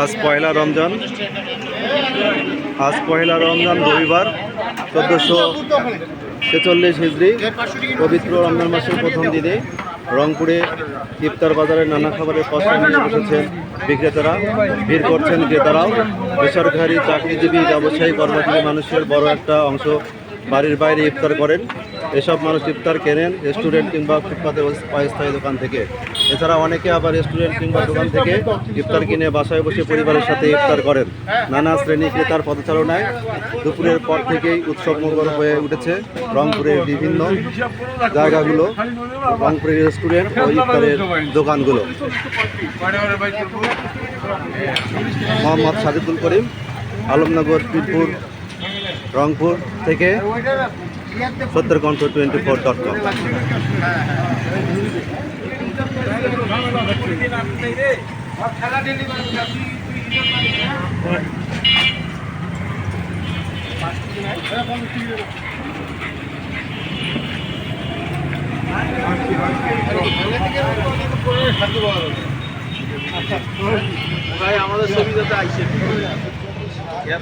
আজ পয়লা রমজান। আজ পয়লা রমজান রবিবার, চোদ্দোশো ছেচল্লিশ হিজড়ি, পবিত্র রমজান মাসের প্রথম দিনে রংপুরে ইফতার বাজারে নানা খাবারের পসরা নিয়ে বসেছেন বিক্রেতারা। ভিড় করছেন ক্রেতারাও। বেসরকারি চাকরিজীবী, ব্যবসায়ী, কর্মজীবী মানুষের বড় একটা অংশ বাড়ির বাইরে ইফতার করেন। এসব মানুষ ইফতার কেনেন রেস্টুরেন্ট কিংবা ফুটপাতের অস্থায়ী দোকান থেকে। এছাড়া অনেকে আবার রেস্টুরেন্ট কিংবা দোকান থেকে ইফতার কিনে বাসায় বসে পরিবারের সাথে ইফতার করেন। নানা শ্রেণি ক্রেতার পদচারণায় দুপুরের পর থেকেই উৎসব মুখর হয়ে উঠেছে রংপুরের বিভিন্ন জায়গাগুলো, রংপুরের রেস্টুরেন্ট ও ইফতারের দোকানগুলো। মোহাম্মদ সাজিদুল করিম, আলমনগর, পীরপুর, রংপুর থেকে সত্তর কণ্ঠ টোয়েন্টি ফোর ডট কম আমাদের ছবি যাতে আইসে। ভিডিও